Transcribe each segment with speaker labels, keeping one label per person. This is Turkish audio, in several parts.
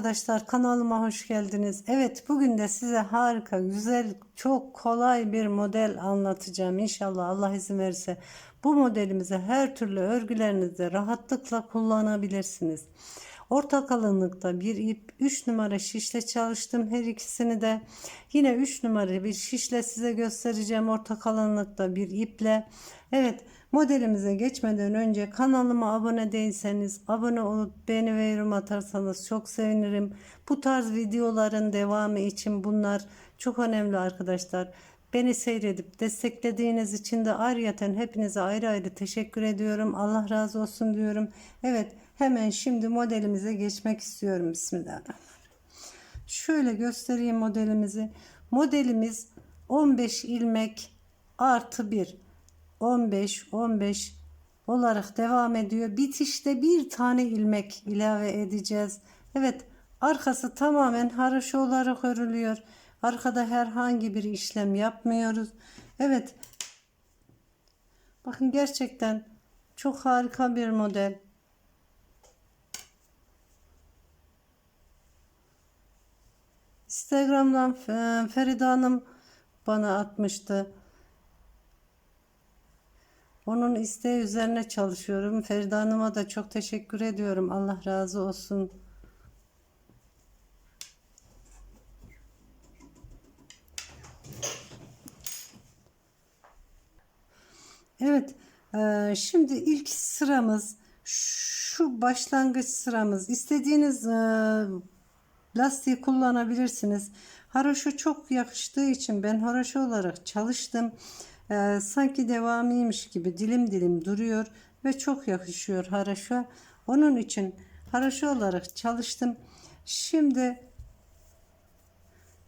Speaker 1: Arkadaşlar kanalıma hoş geldiniz. Evet bugün de size harika, güzel, çok kolay bir model anlatacağım. İnşallah Allah izin verirse bu modelimizi her türlü örgülerinizde rahatlıkla kullanabilirsiniz. Orta kalınlıkta bir ip 3 numara şişle çalıştım her ikisini de. Yine 3 numara bir şişle size göstereceğim orta kalınlıkta bir iple. Evet modelimize geçmeden önce kanalıma abone değilseniz abone olup beğeni ve yorum atarsanız çok sevinirim. Bu tarz videoların devamı için bunlar çok önemli arkadaşlar. Beni seyredip desteklediğiniz için de ayrıyeten hepinize ayrı ayrı teşekkür ediyorum. Allah razı olsun diyorum. Evet hemen şimdi modelimize geçmek istiyorum. Bismillahirrahmanirrahim. Şöyle göstereyim modelimizi. Modelimiz 15 ilmek artı 1. 15 15 olarak devam ediyor. Bitişte bir tane ilmek ilave edeceğiz. Evet arkası tamamen haroşa olarak örülüyor. Arkada herhangi bir işlem yapmıyoruz. Evet. Bakın gerçekten çok harika bir model. Instagram'dan Feride Hanım bana atmıştı. Onun isteği üzerine çalışıyorum. Feride Hanım'a da çok teşekkür ediyorum. Allah razı olsun. Evet, e, şimdi ilk sıramız şu başlangıç sıramız. İstediğiniz e, lastiği kullanabilirsiniz. Haroşa çok yakıştığı için ben haroşa olarak çalıştım. E, sanki devamıymış gibi dilim dilim duruyor ve çok yakışıyor haroşa. Onun için haroşa olarak çalıştım. Şimdi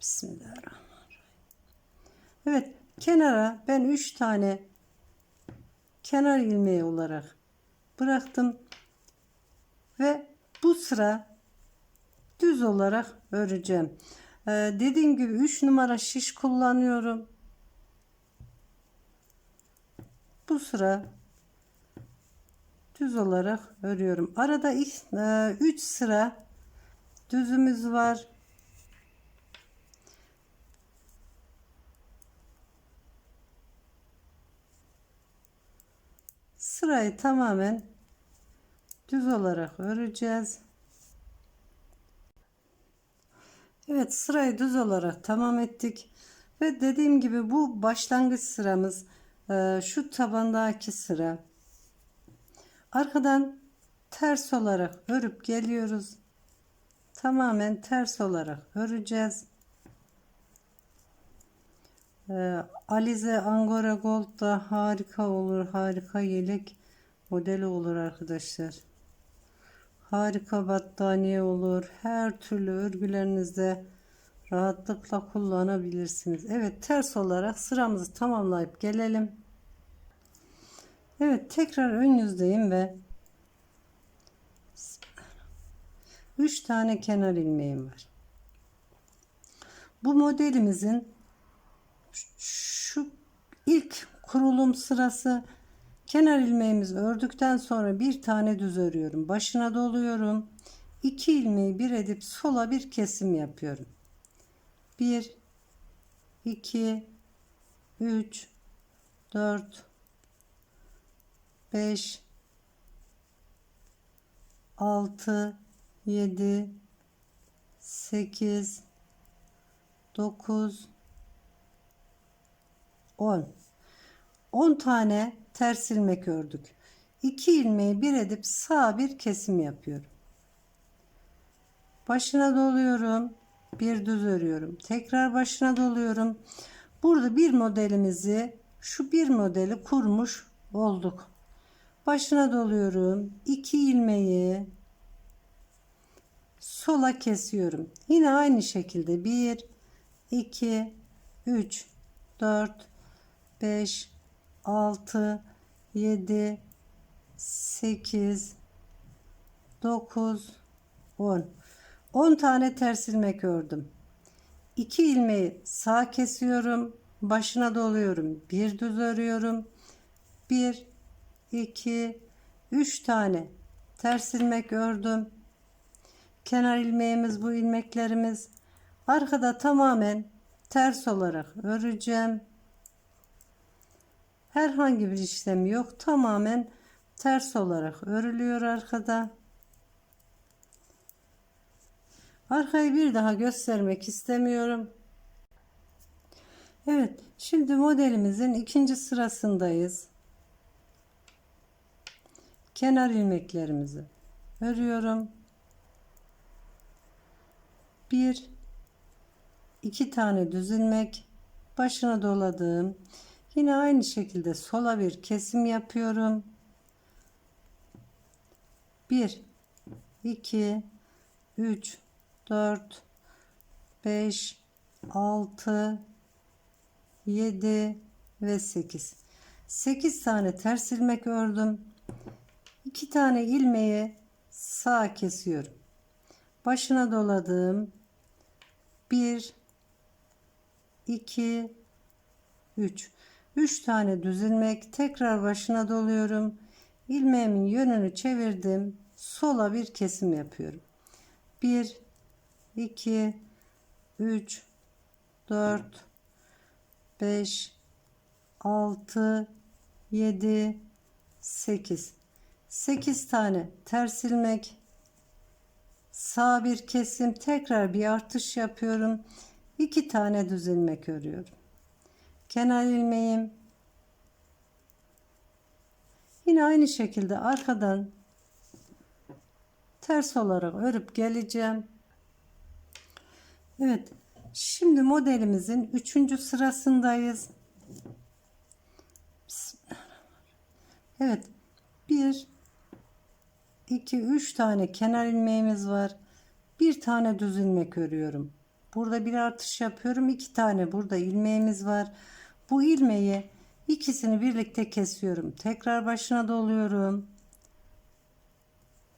Speaker 1: Bismillahirrahmanirrahim. Evet, kenara ben 3 tane kenar ilmeği olarak bıraktım ve bu sıra düz olarak öreceğim. Ee, dediğim gibi 3 numara şiş kullanıyorum. Bu sıra düz olarak örüyorum. Arada 3 sıra düzümüz var. Sırayı tamamen düz olarak öreceğiz. Evet sırayı düz olarak tamam ettik. Ve dediğim gibi bu başlangıç sıramız e, şu tabandaki sıra. Arkadan ters olarak örüp geliyoruz. Tamamen ters olarak öreceğiz. Ee, Alize Angora Gold da harika olur. Harika yelek modeli olur arkadaşlar. Harika battaniye olur. Her türlü örgülerinizde rahatlıkla kullanabilirsiniz. Evet ters olarak sıramızı tamamlayıp gelelim. Evet tekrar ön yüzdeyim ve 3 tane kenar ilmeğim var. Bu modelimizin şu ilk kurulum sırası kenar ilmeğimizi ördükten sonra bir tane düz örüyorum. Başına doluyorum. 2 ilmeği bir edip sola bir kesim yapıyorum. 1 2 3 4 5 6 7 8 9 10 10 tane ters ilmek ördük. 2 ilmeği bir edip sağ bir kesim yapıyorum. Başına doluyorum bir düz örüyorum. Tekrar başına doluyorum. Burada bir modelimizi şu bir modeli kurmuş olduk başına doluyorum. 2 ilmeği sola kesiyorum. Yine aynı şekilde. 1 2 3 4 5 6 7 8 9 10 10 tane ters ilmek ördüm. 2 ilmeği sağ kesiyorum. Başına doluyorum. Bir düz örüyorum. 1 2 3 tane ters ilmek ördüm kenar ilmeğimiz bu ilmeklerimiz. Arkada tamamen ters olarak öreceğim. Herhangi bir işlem yok. Tamamen ters olarak örülüyor arkada. Arkayı bir daha göstermek istemiyorum. Evet, şimdi modelimizin ikinci sırasındayız. Kenar ilmeklerimizi örüyorum. Bir, iki tane düz ilmek başına doladım. Yine aynı şekilde sola bir kesim yapıyorum. 1 2 3 4 5 6 7 ve 8 8 tane ters ilmek ördüm 2 tane ilmeği sağ kesiyorum. Başına doladım. 1 2 3 3 tane düz ilmek tekrar başına doluyorum. İlmeğimin yönünü çevirdim. Sola bir kesim yapıyorum. 1 2 3 4 5 6 7 8 8 tane ters ilmek. Sağ bir kesim tekrar bir artış yapıyorum. 2 tane düz ilmek örüyorum. Kenar ilmeğim. Yine aynı şekilde arkadan ters olarak örüp geleceğim. Evet şimdi modelimizin üçüncü sırasındayız. Evet bir iki üç tane kenar ilmeğimiz var. Bir tane düz ilmek örüyorum. Burada bir artış yapıyorum iki tane burada ilmeğimiz var. Bu ilmeği ikisini birlikte kesiyorum. Tekrar başına doluyorum.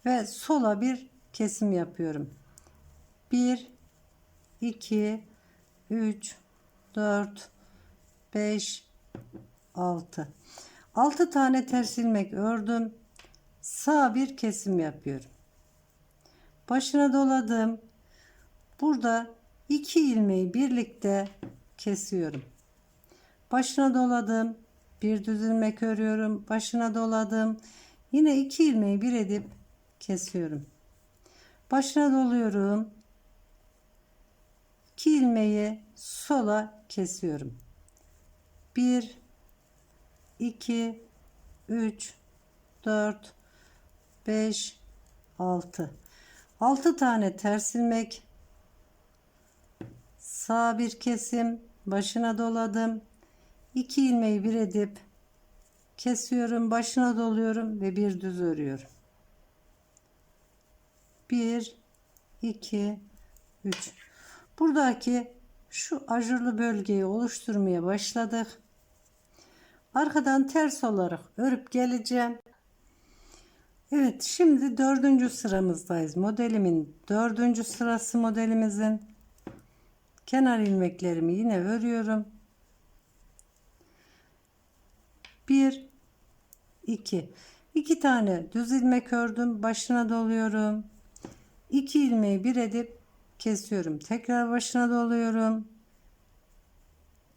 Speaker 1: Ve sola bir kesim yapıyorum. 1 2 3 4 5 6 6 tane ters ilmek ördüm sağ bir kesim yapıyorum. Başına doladım. Burada iki ilmeği birlikte kesiyorum. Başına doladım. Bir düz ilmek örüyorum. Başına doladım. Yine iki ilmeği bir edip kesiyorum. Başına doluyorum. 2 ilmeği sola kesiyorum. 1 2 3 4 5 6 6 tane ters ilmek. Sağ bir kesim başına doladım. 2 ilmeği bir edip kesiyorum başına doluyorum ve bir düz örüyorum. 1 2 3 buradaki şu ajurlu bölgeyi oluşturmaya başladık. Arkadan ters olarak örüp geleceğim Evet şimdi dördüncü sıramızdayız. Modelimin dördüncü sırası modelimizin. Kenar ilmeklerimi yine örüyorum. 1 2 2 tane düz ilmek ördüm başına doluyorum. 2 ilmeği bir edip kesiyorum tekrar başına doluyorum.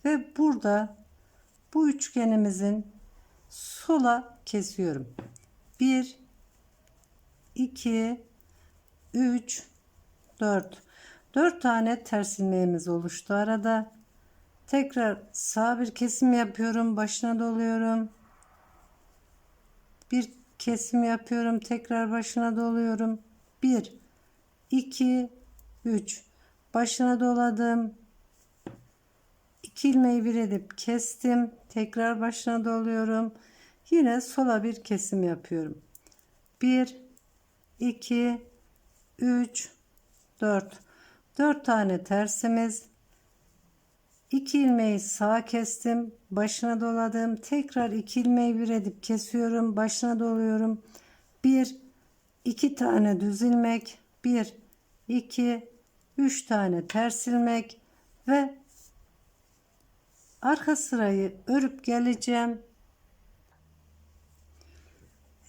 Speaker 1: Ve burada bu üçgenimizin sola kesiyorum. 1 2 3 4 4 tane ters ilmeğimiz oluştu arada. Tekrar sağ bir kesim yapıyorum başına doluyorum. Bir kesim yapıyorum tekrar başına doluyorum. 1 2 3 başına doladım. 2 ilmeği bir edip kestim tekrar başına doluyorum. Yine sola bir kesim yapıyorum. 1 2 3 4 4 tane tersimiz. 2 ilmeği sağa kestim başına doladım. Tekrar 2 ilmeği bir edip kesiyorum başına doluyorum. 1 2 tane düz ilmek. 1 2 3 tane ters ilmek. Ve arka sırayı örüp geleceğim.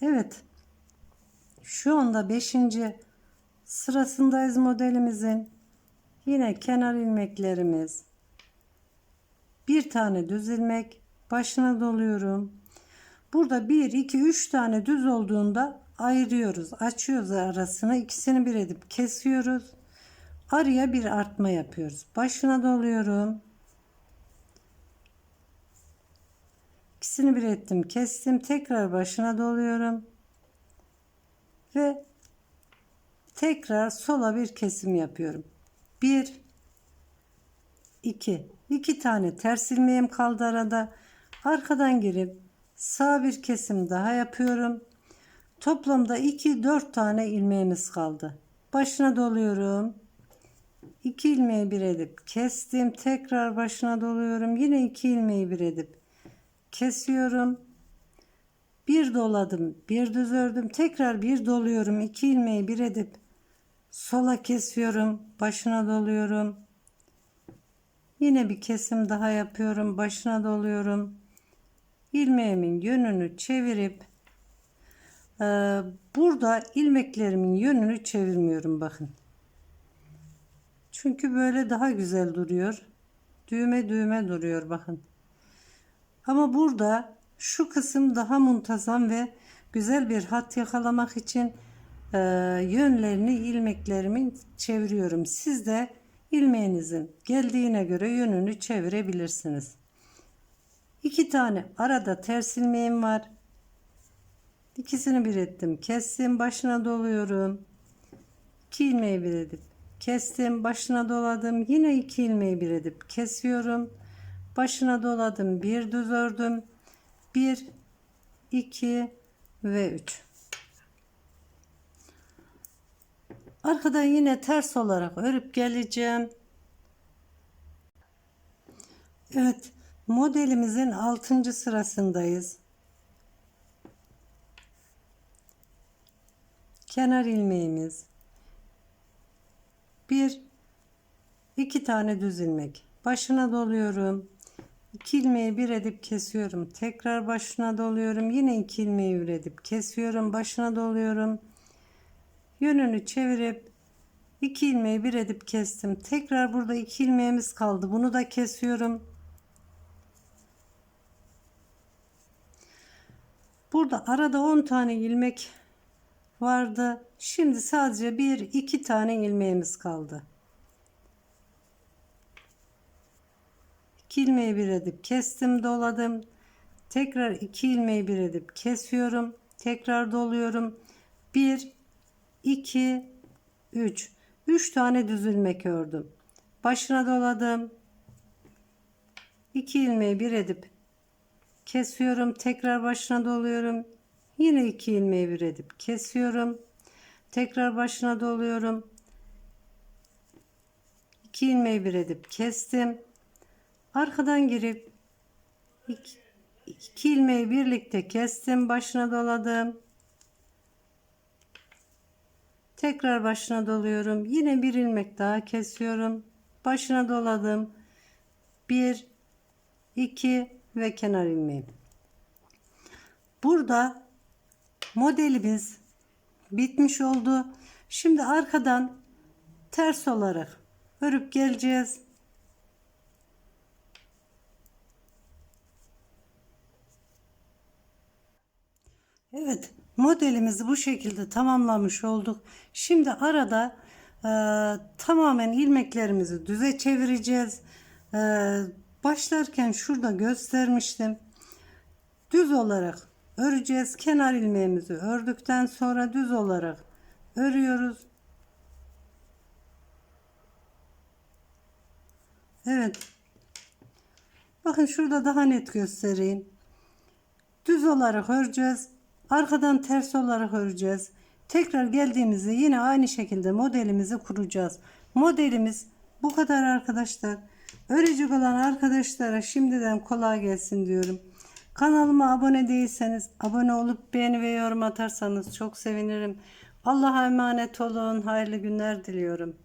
Speaker 1: Evet şu anda 5. sırasındayız modelimizin. Yine kenar ilmeklerimiz. Bir tane düz ilmek başına doluyorum. Burada 1 2 3 tane düz olduğunda ayırıyoruz. Açıyoruz arasını. ikisini bir edip kesiyoruz. Araya bir artma yapıyoruz. Başına doluyorum. İkisini bir ettim, kestim. Tekrar başına doluyorum. Ve tekrar sola bir kesim yapıyorum. 1 2 2 tane ters ilmeğim kaldı arada. Arkadan girip sağ bir kesim daha yapıyorum. Toplamda 2 4 tane ilmeğimiz kaldı. Başına doluyorum. 2 ilmeği bir edip kestim. Tekrar başına doluyorum. Yine 2 ilmeği bir edip kesiyorum. Bir doladım, bir düz ördüm. Tekrar bir doluyorum. 2 ilmeği bir edip sola kesiyorum. Başına doluyorum. Yine bir kesim daha yapıyorum. Başına doluyorum. İlmeğimin yönünü çevirip e, burada ilmeklerimin yönünü çevirmiyorum bakın. Çünkü böyle daha güzel duruyor. Düğme düğme duruyor bakın. Ama burada şu kısım daha muntazam ve güzel bir hat yakalamak için e, yönlerini ilmeklerimin çeviriyorum. Siz de ilmeğinizin geldiğine göre yönünü çevirebilirsiniz. İki tane arada ters ilmeğim var. İkisini bir ettim. Kestim. Başına doluyorum. İki ilmeği bir edip kestim. Başına doladım. Yine iki ilmeği bir edip kesiyorum. Başına doladım. Bir düz ördüm. Bir, iki ve üç. Arkadan yine ters olarak örüp geleceğim. Evet, modelimizin 6. sırasındayız. Kenar ilmeğimiz. Bir, iki tane düz ilmek. Başına doluyorum. 2 ilmeği bir edip kesiyorum. Tekrar başına doluyorum. Yine 2 ilmeği bir edip kesiyorum. Başına doluyorum. Yönünü çevirip 2 ilmeği bir edip kestim. Tekrar burada 2 ilmeğimiz kaldı. Bunu da kesiyorum. Burada arada 10 tane ilmek vardı. Şimdi sadece 1 2 tane ilmeğimiz kaldı. 2 ilmeği bir edip kestim, doladım. Tekrar 2 ilmeği bir edip kesiyorum. Tekrar doluyorum. 1 2 3 3 tane düz ilmek ördüm. Başına doladım. 2 ilmeği bir edip kesiyorum. Tekrar başına doluyorum. Yine 2 ilmeği bir edip kesiyorum. Tekrar başına doluyorum. 2 ilmeği bir edip kestim. Arkadan girip iki, iki ilmeği birlikte kestim. Başına doladım. Tekrar başına doluyorum. Yine bir ilmek daha kesiyorum. Başına doladım. Bir, iki ve kenar ilmeğim. Burada modelimiz bitmiş oldu. Şimdi arkadan ters olarak örüp geleceğiz. Evet, modelimizi bu şekilde tamamlamış olduk. Şimdi arada e, tamamen ilmeklerimizi düze çevireceğiz. E, başlarken şurada göstermiştim. Düz olarak öreceğiz. Kenar ilmeğimizi ördükten sonra düz olarak örüyoruz. Evet. Bakın şurada daha net göstereyim. Düz olarak öreceğiz. Arkadan ters olarak öreceğiz. Tekrar geldiğimizde yine aynı şekilde modelimizi kuracağız. Modelimiz bu kadar arkadaşlar. Örecek olan arkadaşlara şimdiden kolay gelsin diyorum. Kanalıma abone değilseniz abone olup beğeni ve yorum atarsanız çok sevinirim. Allah'a emanet olun. Hayırlı günler diliyorum.